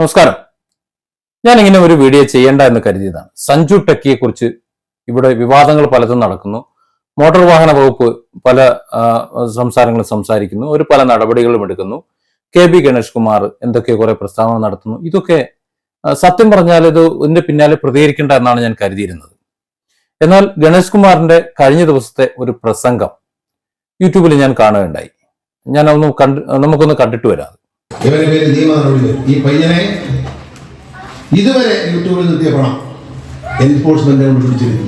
നമസ്കാരം. ഞാൻ ഇങ്ങനെ ഒരു വീഡിയോ ചെയ്യേണ്ട എന്ന് കരുതിയതാണ്. സഞ്ജു ടെക്കിയെ കുറിച്ച് ഇവിടെ വിവാദങ്ങൾ പലതും നടക്കുന്നു. മോട്ടോർ വാഹന വകുപ്പ് പല സംസാരങ്ങളും സംസാരിക്കുന്നു. ഒരു പല നടപടികളും എടുക്കുന്നു. കെ ബി ഗണേഷ് കുമാർ എന്തൊക്കെ കുറെ പ്രസ്താവന നടത്തുന്നു. ഇതൊക്കെ സത്യം പറഞ്ഞാൽ ഇത് ഇതിന്റെ പിന്നാലെ പ്രതികരിക്കേണ്ട എന്നാണ് ഞാൻ കരുതിയിരുന്നത്. എന്നാൽ ഗണേഷ് കുമാറിന്റെ കഴിഞ്ഞ ദിവസത്തെ ഒരു പ്രസംഗം യൂട്യൂബിൽ ഞാൻ കാണുകയുണ്ടായി. ഞാൻ ഒന്ന് കണ്ട് നമുക്കൊന്ന് കണ്ടിട്ട് വരാം ഇവന്റെ പേര് നിയമ നടപടി ഈ പയ്യനെ ഇതുവരെ യൂട്യൂബിൽ നിർത്തിയ പണം എൻഫോഴ്സ്മെന്റ് കൊണ്ട് പിടിച്ചിരുന്നു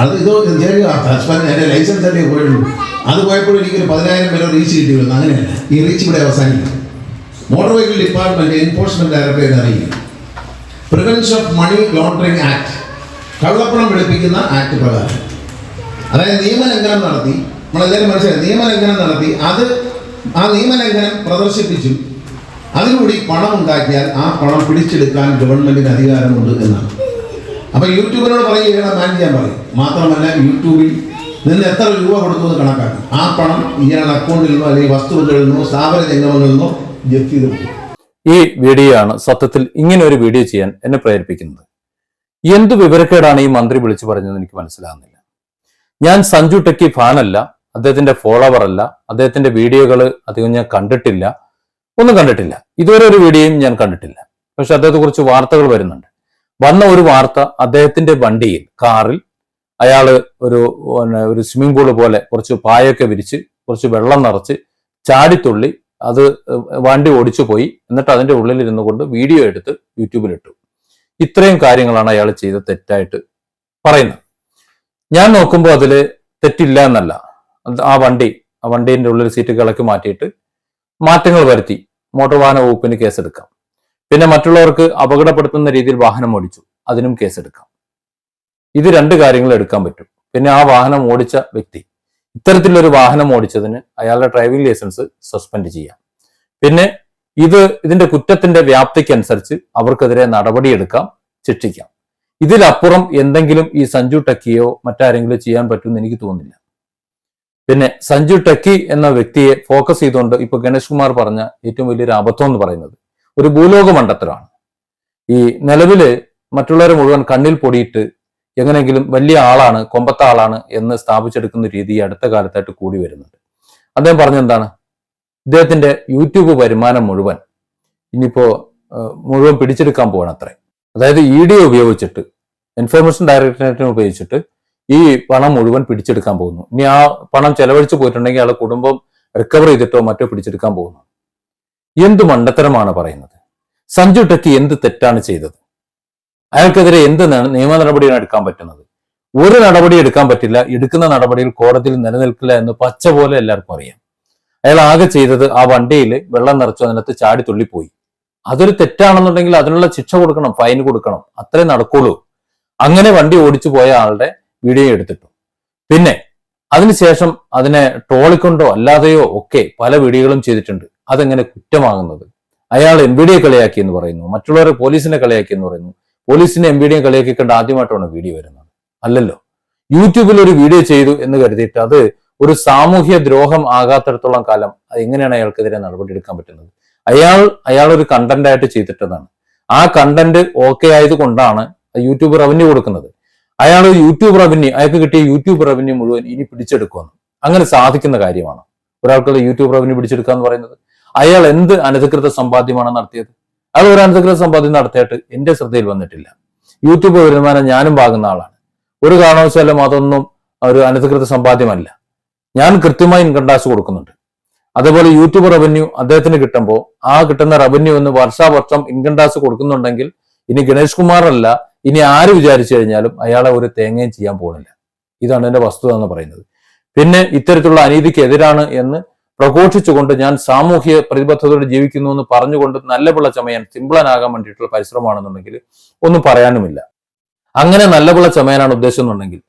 അത് ഇത് എന്റെ ലൈസൻസ് അല്ലേ പോയുള്ളൂ. അത് പോയപ്പോൾ എനിക്കൊരു പതിനായിരം പേരെ റീച്ച് കിട്ടിയുള്ളൂ അങ്ങനെയല്ല. ഈ റീച്ച് ഇവിടെ അവസാനിക്കും മോട്ടോർ വെഹിക്കിൾ ഡിപ്പാർട്ട്മെന്റ് എൻഫോഴ്സ്മെന്റ് ഡയറക്ടറെ എന്ന് അറിയിക്കും prevention of money laundering act കള്ളപ്പണം വെളുപ്പിക്കുന്ന ആക്ട് പ്രകാരം. അതായത് നിയമലംഘനം നടത്തി നമ്മളെല്ലാവരും മനസ്സിലായി നിയമലംഘനം നടത്തി അത് ആ നിയമലംഘനം പ്രദർശിപ്പിച്ചും. അതിലൂടെ പണം ഉണ്ടാക്കിയാൽ ആ പണം പിടിച്ചെടുക്കാൻ ഗവൺമെന്റിന് അധികാരമുണ്ട് എന്നാണ്. അപ്പൊ യൂട്യൂബിനോട് പറയുകയാണ് ബാൻ ചെയ്യാൻ പറയും. മാത്രമല്ല യൂട്യൂബിൽ നിന്ന് എത്ര രൂപ എന്ന് കണക്കാക്കും. ആ പണം ഇയാളുടെ അക്കൗണ്ടിൽ നിന്നോ അല്ലെങ്കിൽ വസ്തുവകളിൽ നിന്നോ സ്ഥാപന രംഗങ്ങളിൽ നിന്നോ ജപ്തി ഈ വീഡിയോ ആണ് സത്യത്തിൽ ഇങ്ങനെ ഒരു വീഡിയോ ചെയ്യാൻ എന്നെ പ്രേരിപ്പിക്കുന്നത്. എന്ത് വിവരക്കേടാണ് ഈ മന്ത്രി വിളിച്ചു പറഞ്ഞതെന്ന് എനിക്ക് മനസ്സിലാകുന്നില്ല. ഞാൻ സഞ്ജു ടെക്കി ഫാനല്ല അദ്ദേഹത്തിന്റെ ഫോളോവർ അല്ല. അദ്ദേഹത്തിന്റെ വീഡിയോകൾ അധികം ഞാൻ കണ്ടിട്ടില്ല. ഒന്നും കണ്ടിട്ടില്ല. ഇതുവരെ ഒരു വീഡിയോയും ഞാൻ കണ്ടിട്ടില്ല. പക്ഷെ അദ്ദേഹത്തെ കുറിച്ച് വാർത്തകൾ വരുന്നുണ്ട്. വന്ന ഒരു വാർത്ത അദ്ദേഹത്തിന്റെ വണ്ടിയിൽ കാറിൽ അയാൾ ഒരു ഒരു സ്വിമ്മിംഗ് പൂൾ പോലെ കുറച്ച് പായൊക്കെ വിരിച്ച് കുറച്ച് വെള്ളം നിറച്ച് ചാടിത്തുള്ളി അത് വണ്ടി ഓടിച്ചു പോയി. എന്നിട്ട് അതിന്റെ ഉള്ളിൽ ഇരുന്നു കൊണ്ട് വീഡിയോ എടുത്ത് യൂട്യൂബിലിട്ടു. ഇത്രയും കാര്യങ്ങളാണ് അയാൾ ചെയ്ത തെറ്റായിട്ട് പറയുന്നത്. ഞാൻ നോക്കുമ്പോൾ അതിൽ തെറ്റില്ല എന്നല്ല. ആ വണ്ടി ആ വണ്ടീന്റെ ഉള്ളിൽ സീറ്റ് കിളക്കി മാറ്റിയിട്ട് മാറ്റങ്ങൾ വരുത്തി. മോട്ടോർ വാഹന വകുപ്പിന് കേസെടുക്കാം. പിന്നെ മറ്റുള്ളവർക്ക് അപകടപ്പെടുത്തുന്ന രീതിയിൽ വാഹനം ഓടിച്ചു. അതിനും കേസെടുക്കാം. ഇത് രണ്ട് കാര്യങ്ങൾ എടുക്കാൻ പറ്റും. പിന്നെ ആ വാഹനം ഓടിച്ച വ്യക്തി. ഇത്തരത്തിലൊരു വാഹനം ഓടിച്ചതിന് അയാളുടെ ഡ്രൈവിംഗ് ലൈസൻസ് സസ്പെൻഡ് ചെയ്യാം. പിന്നെ ഇത് ഇതിന്റെ കുറ്റത്തിന്റെ വ്യാപ്തിക്കനുസരിച്ച് അവർക്കെതിരെ നടപടിയെടുക്കാം ശിക്ഷിക്കാം. ഇതിലപ്പുറം എന്തെങ്കിലും ഈ സഞ്ജു ടക്കിയോ മറ്റാരെങ്കിലും ചെയ്യാൻ പറ്റുമെന്ന് എനിക്ക് തോന്നുന്നില്ല. പിന്നെ സഞ്ജു ടെക്കി എന്ന വ്യക്തിയെ ഫോക്കസ് ചെയ്തുകൊണ്ട് ഇപ്പൊ ഗണേഷ് കുമാർ പറഞ്ഞ ഏറ്റവും വലിയൊരു അബദ്ധം എന്ന് പറയുന്നത് ഒരു ഭൂലോക മണ്ടത്തരമാണ് ഈ നിലവിൽ മറ്റുള്ളവരെ മുഴുവൻ കണ്ണിൽ പൊടിയിട്ട് എങ്ങനെയെങ്കിലും വലിയ ആളാണ് കൊമ്പത്ത ആളാണ് എന്ന് സ്ഥാപിച്ചെടുക്കുന്ന രീതി അടുത്ത കാലത്തായിട്ട് കൂടി വരുന്നുണ്ട്. അദ്ദേഹം പറഞ്ഞെന്താണ് ഇദ്ദേഹത്തിന്റെ യൂട്യൂബ് വരുമാനം മുഴുവൻ ഇനിയിപ്പോ മുഴുവൻ പിടിച്ചെടുക്കാൻ പോവാണ് അത്രേ. അതായത് ഇ ഡി ഉപയോഗിച്ചിട്ട് ഇൻഫർമേഷൻ ഡയറക്ടറേറ്റിനെ ഉപയോഗിച്ചിട്ട് ഈ പണം മുഴുവൻ പിടിച്ചെടുക്കാൻ പോകുന്നു. ഇനി ആ പണം ചെലവഴിച്ചു പോയിട്ടുണ്ടെങ്കിൽ അയാളെ കുടുംബം റിക്കവർ ചെയ്തിട്ടോ മറ്റോ പിടിച്ചെടുക്കാൻ പോകുന്നു. എന്ത് മണ്ടത്തരമാണ് പറയുന്നത്? സഞ്ജു ടെക്കി എന്ത് തെറ്റാണ് ചെയ്തത്? അയാൾക്കെതിരെ എന്ത് നിയമ നടപടിയാണ് എടുക്കാൻ പറ്റുന്നത്? ഒരു നടപടി എടുക്കാൻ പറ്റില്ല. എടുക്കുന്ന നടപടിയിൽ കോടതിയിൽ നിലനിൽക്കില്ല എന്ന് പച്ച പോലെ എല്ലാവർക്കും അറിയാം. അയാൾ ആകെ ചെയ്തത് ആ വണ്ടിയിൽ വെള്ളം നിറച്ചു അതിനകത്ത് ചാടി തുള്ളിപ്പോയി. അതൊരു തെറ്റാണെന്നുണ്ടെങ്കിൽ അതിനുള്ള ശിക്ഷ കൊടുക്കണം ഫൈൻ കൊടുക്കണം. അത്രേ നടക്കുള്ളൂ. അങ്ങനെ വണ്ടി ഓടിച്ചു പോയ ആളുടെ വീഡിയോ എടുത്തിട്ടു പിന്നെ അതിനുശേഷം അതിനെ ട്രോളിക്കൊണ്ടോ അല്ലാതെയോ ഒക്കെ പല വീഡിയോകളും ചെയ്തിട്ടുണ്ട്. അതെങ്ങനെ കുറ്റമാകുന്നത്? അയാൾ എം ബി ഡിയെ കളിയാക്കി എന്ന് പറയുന്നു. മറ്റുള്ളവരെ പോലീസിനെ കളിയാക്കി എന്ന് പറയുന്നു. പോലീസിനെ എം ബി ഡിയെ കളിയാക്കി കണ്ട് ആദ്യമായിട്ടാണ് വീഡിയോ വരുന്നത്. അല്ലല്ലോ? യൂട്യൂബിൽ ഒരു വീഡിയോ ചെയ്തു എന്ന് കരുതിയിട്ട് അത് ഒരു സാമൂഹ്യ ദ്രോഹം ആകാത്തിടത്തോളം കാലം എങ്ങനെയാണ് അയാൾക്കെതിരെ നടപടി എടുക്കാൻ പറ്റുന്നത്? അയാൾ അയാൾ ഒരു കണ്ടന്റ് ആയിട്ട് ചെയ്തിട്ടതാണ്. ആ കണ്ടന്റ് ഓക്കെ ആയതുകൊണ്ടാണ് യൂട്യൂബ് റവന്യൂ കൊടുക്കുന്നത്. അയാൾ യൂട്യൂബ് റവന്യൂ അയാൾക്ക് കിട്ടിയ യൂട്യൂബ് റവന്യൂ മുഴുവൻ ഇനി പിടിച്ചെടുക്കുമെന്ന്. അങ്ങനെ സാധിക്കുന്ന കാര്യമാണ്. ഒരാൾക്കുള്ള യൂട്യൂബ് റവന്യൂ പിടിച്ചെടുക്കുക എന്ന് പറയുന്നത്. അയാൾ എന്ത് അനധികൃത സമ്പാദ്യമാണ് നടത്തിയത്? അയാൾ ഒരു അനധികൃത സമ്പാദ്യം നടത്തിയിട്ട് എന്റെ ശ്രദ്ധയിൽ വന്നിട്ടില്ല. യൂട്യൂബ് വരുമാനം ഞാനും വാങ്ങുന്ന ആളാണ്. ഒരു കാരണവശാലും അതൊന്നും ഒരു അനധികൃത സമ്പാദ്യമല്ല. ഞാൻ കൃത്യമായി ഇൻകം ടാക്സ് കൊടുക്കുന്നുണ്ട്. അതേപോലെ യൂട്യൂബ് റവന്യൂ അദ്ദേഹത്തിന് കിട്ടുമ്പോൾ ആ കിട്ടുന്ന റവന്യൂ എന്ന് വർഷാവർഷം ഇൻകം ടാക്സ് കൊടുക്കുന്നുണ്ടെങ്കിൽ ഇനി ഗണേഷ് കുമാറല്ല ഇനി ആര് വിചാരിച്ചു കഴിഞ്ഞാലും അയാളെ ഒരു തേങ്ങയും ചെയ്യാൻ പോകുന്നില്ല ഇതാണ് എന്റെ വസ്തുത എന്ന് പറയുന്നത്. പിന്നെ ഇത്തരത്തിലുള്ള അനീതിക്കെതിരാണ് എന്ന് പ്രഘോഷിച്ചുകൊണ്ട് ഞാൻ സാമൂഹ്യ പ്രതിബദ്ധതയോടെ ജീവിക്കുന്നു എന്ന് പറഞ്ഞുകൊണ്ട് നല്ല പിള്ള ചമയാൻ സിംപ്ലനാകാൻ വേണ്ടിയിട്ടുള്ള പരിശ്രമമാണെന്നുണ്ടെങ്കിൽ ഒന്നും പറയാനുമില്ല. അങ്ങനെ നല്ല പിള്ള ചമയാനാണ്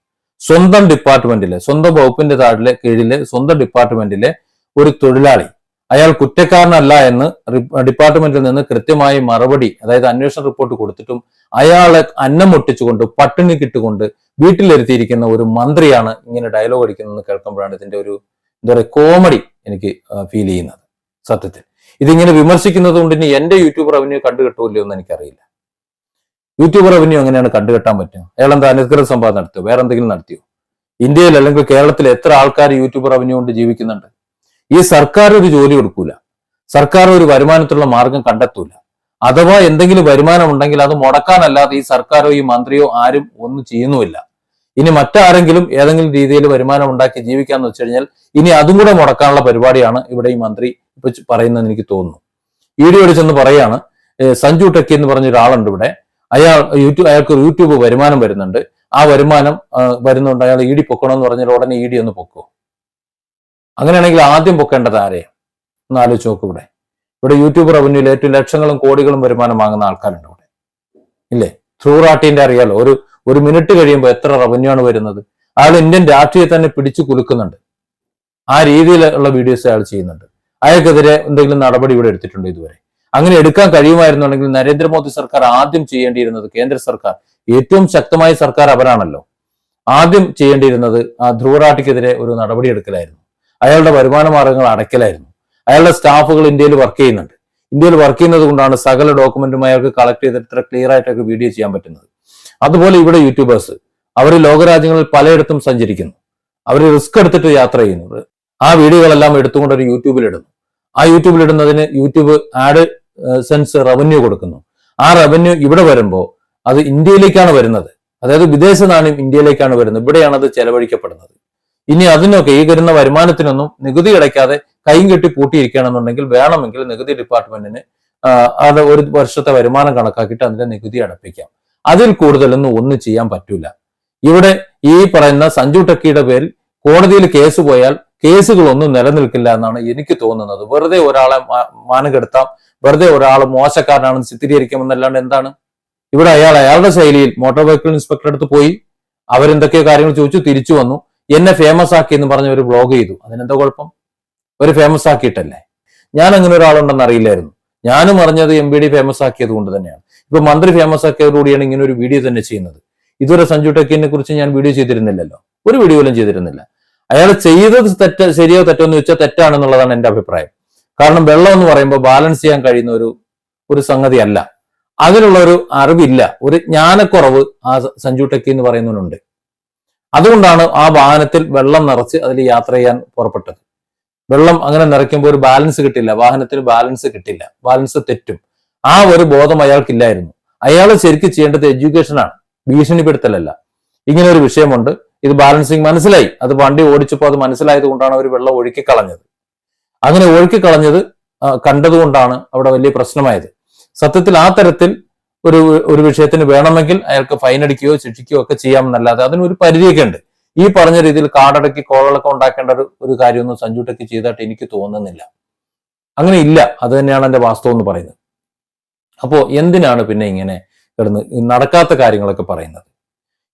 സ്വന്തം ഡിപ്പാർട്ട്മെന്റിലെ സ്വന്തം വകുപ്പിന്റെ താഴിലെ കീഴിലെ സ്വന്തം ഡിപ്പാർട്ട്മെന്റിലെ ഒരു തൊഴിലാളി അയാൾ കുറ്റക്കാരനല്ല എന്ന് ഡിപ്പാർട്ട്മെന്റിൽ നിന്ന് കൃത്യമായി മറുപടി അതായത് അന്വേഷണ റിപ്പോർട്ട് കൊടുത്തിട്ടും അയാളെ അന്നം മുട്ടിച്ചുകൊണ്ട് പട്ടിണി കിട്ടുകൊണ്ട് വീട്ടിലിരുത്തിയിരിക്കുന്ന ഒരു മന്ത്രിയാണ് ഇങ്ങനെ ഡയലോഗ് അടിക്കുന്നതെന്ന് കേൾക്കുമ്പോഴാണ് ഇതിന്റെ ഒരു എന്താ പറയുക കോമഡി എനിക്ക് ഫീൽ ചെയ്യുന്നത്. സത്യത്തിൽ. ഇതിങ്ങനെ വിമർശിക്കുന്നത് കൊണ്ട് ഇനി എന്റെ യൂട്യൂബ് റവന്യൂ കണ്ടു കിട്ടുമല്ലോ എന്ന് എനിക്കറിയില്ല. യൂട്യൂബ് റവന്യൂ എങ്ങനെയാണ് കണ്ടുകെട്ടാൻ പറ്റുക? അയാൾ എന്താ അനുഗ്രഹ സമ്പാദം നടത്തിയോ വേറെ എന്തെങ്കിലും നടത്തിയോ? ഇന്ത്യയിൽ അല്ലെങ്കിൽ കേരളത്തിൽ എത്ര ആൾക്കാർ യൂട്യൂബ് റവന്യൂ കൊണ്ട് ജീവിക്കുന്നുണ്ട്? ഈ സർക്കാർ ഒരു ജോലി കൊടുക്കൂല. സർക്കാർ ഒരു വരുമാനത്തിലുള്ള മാർഗം കണ്ടെത്തൂല. അഥവാ എന്തെങ്കിലും വരുമാനം ഉണ്ടെങ്കിൽ അത് മുടക്കാനല്ലാതെ ഈ സർക്കാരോ ഈ മന്ത്രിയോ ആരും ഒന്നും ചെയ്യുന്നുമില്ല. ഇനി മറ്റാരെങ്കിലും ഏതെങ്കിലും രീതിയിൽ വരുമാനം ഉണ്ടാക്കി ജീവിക്കാന്ന് വെച്ച് കഴിഞ്ഞാൽ ഇനി അതും കൂടെ മുടക്കാനുള്ള പരിപാടിയാണ് ഇവിടെ ഈ മന്ത്രി ഇപ്പൊ പറയുന്നതെന്ന് എനിക്ക് തോന്നുന്നു. ഈടിയോട് ചെന്ന് പറയാണ് സഞ്ജു ടെക്കി എന്ന് പറഞ്ഞ ഒരാളുണ്ട് ഇവിടെ. അയാൾ യൂട്യൂബ് അയാൾക്ക് യൂട്യൂബ് വരുമാനം വരുന്നുണ്ട്. ആ വരുമാനം വരുന്നുണ്ട്. അയാൾ ഇ ഡി പൊക്കണമെന്ന് പറഞ്ഞാൽ ഉടനെ ഇ ഡി ഒന്ന് പൊക്കോ. അങ്ങനെയാണെങ്കിൽ ആദ്യം പൊക്കേണ്ടത് ആരെയാ ഒന്ന് ആലോചിച്ച് നോക്കൂ ഇവിടെ. ഇവിടെ യൂട്യൂബ് റവന്യൂയിൽ ഏറ്റവും ലക്ഷങ്ങളും കോടികളും വരുമാനം വാങ്ങുന്ന ആൾക്കാരുണ്ട് ഇവിടെ. ഇല്ലേ? ത്രൂ റാട്ടിന്റെ അറിയാലോ. ഒരു ഒരു മിനിറ്റ് കഴിയുമ്പോൾ എത്ര റവന്യൂ ആണ് വരുന്നത്? അയാൾ ഇന്ത്യൻ രാഷ്ട്രീയ തന്നെ പിടിച്ചു കുലുക്കുന്നുണ്ട്. ആ രീതിയിലുള്ള വീഡിയോസ് അയാൾ ചെയ്യുന്നുണ്ട്. അയാൾക്കെതിരെ എന്തെങ്കിലും നടപടി ഇവിടെ എടുത്തിട്ടുണ്ട് ഇതുവരെ? അങ്ങനെ എടുക്കാൻ കഴിയുമായിരുന്നുണ്ടെങ്കിൽ നരേന്ദ്രമോദി സർക്കാർ ആദ്യം ചെയ്യേണ്ടിയിരുന്നത് കേന്ദ്ര സർക്കാർ. ഏറ്റവും ശക്തമായ സർക്കാർ അവരാണല്ലോ. ആദ്യം ചെയ്യേണ്ടിയിരുന്നത് ആ ധ്രുവറാട്ടിക്കെതിരെ ഒരു നടപടി എടുക്കലായിരുന്നു. അയാളുടെ വരുമാന മാർഗങ്ങൾ അടയ്ക്കലായിരുന്നു. അയാളുടെ സ്റ്റാഫുകൾ ഇന്ത്യയിൽ വർക്ക് ചെയ്യുന്നുണ്ട്. ഇന്ത്യയിൽ വർക്ക് ചെയ്യുന്നത് കൊണ്ടാണ് സകല ഡോക്യുമെന്റും അയാൾക്ക് കളക്ട് ചെയ്തിട്ട് ഇത്ര ക്ലിയർ ആയിട്ടൊക്കെ വീഡിയോ ചെയ്യാൻ പറ്റുന്നത്. അതുപോലെ ഇവിടെ യൂട്യൂബേഴ്സ് അവർ ലോകരാജ്യങ്ങളിൽ പലയിടത്തും സഞ്ചരിക്കുന്നു. അവർ റിസ്ക് എടുത്തിട്ട് യാത്ര ചെയ്യുന്നത്. ആ വീഡിയോകളെല്ലാം എടുത്തുകൊണ്ട് ഒരു യൂട്യൂബിൽ ഇടുന്നു. ആ യൂട്യൂബിൽ ഇടുന്നതിന് യൂട്യൂബ് ആഡ് സെൻസ് റവന്യൂ കൊടുക്കുന്നു. ആ റവന്യൂ ഇവിടെ വരുമ്പോൾ അത് ഇന്ത്യയിലേക്കാണ് വരുന്നത്. അതായത് വിദേശ നാണയം ഇന്ത്യയിലേക്കാണ് വരുന്നത്. ഇവിടെയാണ് അത് ചെലവഴിക്കപ്പെടുന്നത്. ഇനി അതിനൊക്കെ ഈ വരുന്ന വരുമാനത്തിനൊന്നും നികുതി അടയ്ക്കാതെ കൈയും കെട്ടി പൂട്ടിയിരിക്കുകയാണെന്നുണ്ടെങ്കിൽ വേണമെങ്കിൽ നികുതി ഡിപ്പാർട്ട്മെന്റിന് അത് ഒരു വർഷത്തെ വരുമാനം കണക്കാക്കിയിട്ട് അതിന്റെ നികുതി അടപ്പിക്കാം. അതിൽ കൂടുതലൊന്നും ഒന്നും ചെയ്യാൻ പറ്റൂല. ഇവിടെ ഈ പറയുന്ന സഞ്ജു ടക്കിയുടെ പേരിൽ കോടതിയിൽ കേസ് പോയാൽ കേസുകളൊന്നും നിലനിൽക്കില്ല എന്നാണ് എനിക്ക് തോന്നുന്നത്. വെറുതെ ഒരാളെ മാനകെടുത്താം മാനം കെടുത്താം വെറുതെ ഒരാൾ മോശക്കാരനാണെന്ന് ചിത്രീകരിക്കുമെന്നല്ലാണ്ട് എന്താണ്? ഇവിടെ അയാൾ അയാളുടെ ശൈലിയിൽ മോട്ടോർ വെഹിക്കിൾ ഇൻസ്പെക്ടർ അടുത്ത് പോയി അവരെന്തൊക്കെയോ കാര്യങ്ങൾ ചോദിച്ചു തിരിച്ചു വന്നു. എന്നെ ഫേമസ് ആക്കി എന്ന് പറഞ്ഞ ഒരു ബ്ലോഗ് ചെയ്തു. അതിനെന്താ കുഴപ്പം? ഒരു ഫേമസ് ആക്കിയിട്ടല്ലേ? ഞാൻ അങ്ങനെ ഒരാളുണ്ടെന്ന് അറിയില്ലായിരുന്നു. ഞാനും അറിഞ്ഞത് എം ബി ഡി ഫേമസ് ആക്കിയത് കൊണ്ട് തന്നെയാണ്. ഇപ്പൊ മന്ത്രി ഫേമസ് ആക്കിയതോടുകൂടിയാണ് ഇങ്ങനെ ഒരു വീഡിയോ തന്നെ ചെയ്യുന്നത്. ഇതുവരെ സഞ്ജു ടെക്കിനെ കുറിച്ച് ഞാൻ വീഡിയോ ചെയ്തിരുന്നില്ലല്ലോ. ഒരു വീഡിയോ പോലും ചെയ്തിരുന്നില്ല. അയാൾ ചെയ്തത് തെറ്റ ശരിയോ തെറ്റോ എന്ന് ചോദിച്ചാൽ തെറ്റാണെന്നുള്ളതാണ് എന്റെ അഭിപ്രായം. കാരണം വെള്ളം എന്ന് പറയുമ്പോൾ ബാലൻസ് ചെയ്യാൻ കഴിയുന്ന ഒരു ഒരു സംഗതി അല്ല അതിനുള്ള ഒരു അറിവില്ല. ഒരു ജ്ഞാനക്കുറവ് ആ സഞ്ജു ടെക്കി എന്ന് പറയുന്നവനുണ്ട്. അതുകൊണ്ടാണ് ആ വാഹനത്തിൽ വെള്ളം നിറച്ച് അതിൽ യാത്ര ചെയ്യാൻ പുറപ്പെട്ടത്. വെള്ളം അങ്ങനെ നിറയ്ക്കുമ്പോൾ ഒരു ബാലൻസ് കിട്ടില്ല. വാഹനത്തിന് ബാലൻസ് കിട്ടില്ല. ബാലൻസ് തെറ്റും. ആ ഒരു ബോധം അയാൾക്കില്ലായിരുന്നു. അയാൾ ശരിക്കും ചെയ്യേണ്ടത് എഡ്യൂക്കേഷനാണ് ഭീഷണിപ്പെടുത്തലല്ല. ഇങ്ങനെ ഒരു വിഷയമുണ്ട്. ഇത് ബാലൻസിങ് മനസ്സിലായി. അത് വണ്ടി ഓടിച്ചപ്പോൾ അത് മനസ്സിലായത് കൊണ്ടാണ് അവർ വെള്ളം ഒഴുക്കി കളഞ്ഞത് അങ്ങനെ ഒഴുക്കി കളഞ്ഞത് കണ്ടതുകൊണ്ടാണ് അവിടെ വലിയ പ്രശ്നമായത്. സത്യത്തിൽ ആ തരത്തിൽ ഒരു ഒരു വിഷയത്തിന് വേണമെങ്കിൽ അയാൾക്ക് ഫൈൻ അടിക്കുകയോ ശിക്ഷിക്കുകയോ ഒക്കെ ചെയ്യാമെന്നല്ലാതെ അതിനൊരു പരിധിയൊക്കെ ഉണ്ട്. ഈ പറഞ്ഞ രീതിയിൽ കാടടക്കി കോളൊക്കെ ഉണ്ടാക്കേണ്ട ഒരു ഒരു കാര്യമൊന്നും സഞ്ജു ടെക്കി ചെയ്തായിട്ട് എനിക്ക് തോന്നുന്നില്ല. അങ്ങനെ ഇല്ല. അത് തന്നെയാണ് എന്റെ വാസ്തവം എന്ന് പറയുന്നത്. അപ്പോ എന്തിനാണ് പിന്നെ ഇങ്ങനെ കിടന്ന് നടക്കാത്ത കാര്യങ്ങളൊക്കെ പറയുന്നത്?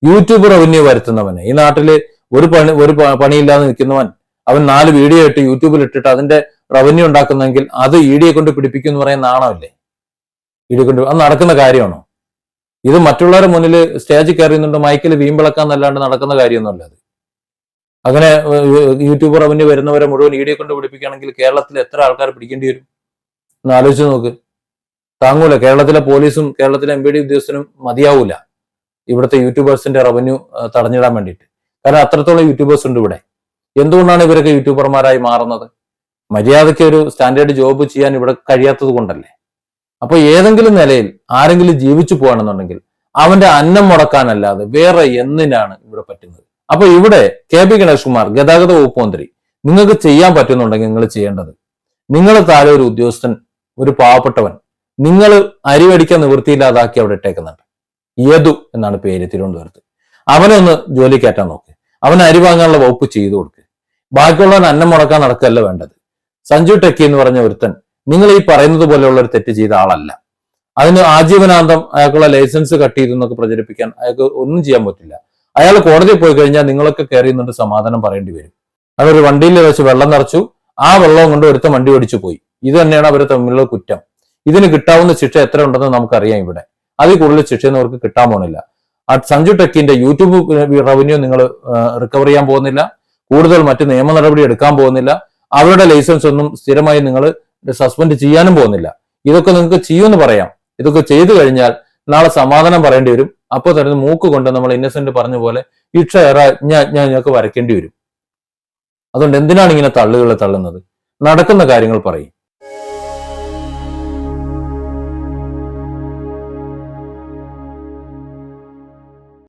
യൂട്യൂബ് റവന്യൂ വരുത്തുന്നവന്. ഈ നാട്ടിൽ ഒരു പണി ഒരു പണിയില്ലാതെ നിൽക്കുന്നവൻ അവൻ നാല് വീഡിയോ ഇട്ട് യൂട്യൂബിൽ ഇട്ടിട്ട് അതിന്റെ റവന്യൂ ഉണ്ടാക്കുന്നെങ്കിൽ അത് ഇ ഡിയെ കൊണ്ട് പിടിപ്പിക്കും എന്ന് പറയുന്ന നാണമല്ലേ ഇ ഡി കൊണ്ട് അത് നടക്കുന്ന കാര്യമാണോ? ഇത് മറ്റുള്ളവരുടെ മുന്നിൽ സ്റ്റേജിൽ കയറിയുന്നുണ്ട് മൈക്കിൽ വീമ്പിളക്കാന്നല്ലാണ്ട് നടക്കുന്ന കാര്യമൊന്നുമല്ല അത്. അങ്ങനെ യൂട്യൂബർ അവന് വരുന്നവരെ മുഴുവൻ ഇ ഡി കൊണ്ട് പിടിപ്പിക്കുകയാണെങ്കിൽ കേരളത്തിൽ എത്ര ആൾക്കാർ പിടിക്കേണ്ടി വരും? ഒന്ന് ആലോചിച്ച് നോക്ക്. താങ്ങൂല. കേരളത്തിലെ പോലീസും കേരളത്തിലെ എം പി ഡി ഉദ്യോഗസ്ഥനും മതിയാവൂല. ഇവിടുത്തെ യൂട്യൂബേഴ്സിന്റെ റവന്യൂ തടഞ്ഞിടാൻ വേണ്ടിയിട്ട്. കാരണം അത്രത്തോളം യൂട്യൂബേഴ്സ് ഉണ്ട് ഇവിടെ. എന്തുകൊണ്ടാണ് ഇവരൊക്കെ യൂട്യൂബർമാരായി മാറുന്നത്? മര്യാദയ്ക്ക് ഒരു സ്റ്റാൻഡേർഡ് ജോബ് ചെയ്യാൻ ഇവിടെ കഴിയാത്തത് കൊണ്ടല്ലേ? അപ്പൊ ഏതെങ്കിലും നിലയിൽ ആരെങ്കിലും ജീവിച്ചു പോകണമെന്നുണ്ടെങ്കിൽ അവന്റെ അന്നം മുടക്കാനല്ലാതെ വേറെ എന്തിനാണ് ഇവിടെ പറ്റുന്നത്? അപ്പൊ ഇവിടെ കെ പി ഗണേഷ് കുമാർ ഗതാഗത വകുപ്പ് മന്ത്രി നിങ്ങൾക്ക് ചെയ്യാൻ പറ്റുന്നുണ്ടെങ്കിൽ നിങ്ങൾ ചെയ്യേണ്ടത് നിങ്ങൾ താഴെ ഒരു ഉദ്യോഗസ്ഥൻ ഒരു പാവപ്പെട്ടവൻ നിങ്ങൾ അരിവടിക്കാൻ നിവൃത്തിയില്ലാതാക്കി അവിടെ ഇട്ടേക്കുന്നുണ്ട്. യദു എന്നാണ് പേര് തിരുവനന്തപുരത്ത്. അവനെ ഒന്ന് ജോലി കയറ്റാൻ നോക്ക്. അവൻ അരി വാങ്ങാനുള്ള വകുപ്പ് ചെയ്തു കൊടുക്ക്. ബാക്കിയുള്ളവൻ അന്നം മുടക്കാൻ നടക്കല്ല വേണ്ടത്. സഞ്ജു ടെക്കി എന്ന് പറഞ്ഞ ഒരുത്തൻ നിങ്ങൾ ഈ പറയുന്നത് പോലെയുള്ള ഒരു തെറ്റ് ചെയ്ത ആളല്ല. അതിന് ആജീവനാന്തം അയാൾക്കുള്ള ലൈസൻസ് കട്ട് ചെയ്തു എന്നൊക്കെ പ്രചരിപ്പിക്കാൻ അയാൾക്ക് ഒന്നും ചെയ്യാൻ പറ്റില്ല. അയാൾ കോടതിയിൽ പോയി കഴിഞ്ഞാൽ നിങ്ങളൊക്കെ കയറി നിന്നിട്ട് സമാധാനം പറയേണ്ടി വരും. അവരൊരു വണ്ടിയിൽ വെച്ച് വെള്ളം നിറച്ചു ആ വെള്ളം കൊണ്ട് ഒരുത്ത വണ്ടി ഓടിച്ചു പോയി. ഇത് തന്നെയാണ് അവർ തമ്മിലുള്ള കുറ്റം. ഇതിന് കിട്ടാവുന്ന ശിക്ഷ എത്ര ഉണ്ടെന്ന് നമുക്കറിയാം ഇവിടെ. അതിൽ കൂടുതൽ ശിക്ഷയൊന്നും അവർക്ക് കിട്ടാൻ പോകുന്നില്ല ആ സഞ്ജു ടെക്കിന്റെ യൂട്യൂബ് റവന്യൂ നിങ്ങൾ റിക്കവർ ചെയ്യാൻ പോകുന്നില്ല. കൂടുതൽ മറ്റ് നിയമ നടപടി എടുക്കാൻ പോകുന്നില്ല. അവരുടെ ലൈസൻസ് ഒന്നും സ്ഥിരമായി നിങ്ങൾ സസ്പെൻഡ് ചെയ്യാനും പോകുന്നില്ല. ഇതൊക്കെ നിങ്ങൾക്ക് ചെയ്യുമെന്ന് പറയാം. ഇതൊക്കെ ചെയ്തു കഴിഞ്ഞാൽ നാളെ സമാധാനം പറയേണ്ടി വരും. അപ്പോൾ തന്നെ മൂക്ക് കൊണ്ട് നമ്മൾ ഇന്നസെന്റ് പറഞ്ഞ പോലെ ഇക്ഷ ഏറെ ഞാൻ ഞാൻ ഞങ്ങൾക്ക് വരയ്ക്കേണ്ടി വരും. അതുകൊണ്ട് എന്തിനാണ് ഇങ്ങനെ തള്ളുകൾ തള്ളുന്നത്? നടക്കുന്ന കാര്യങ്ങൾ പറയും.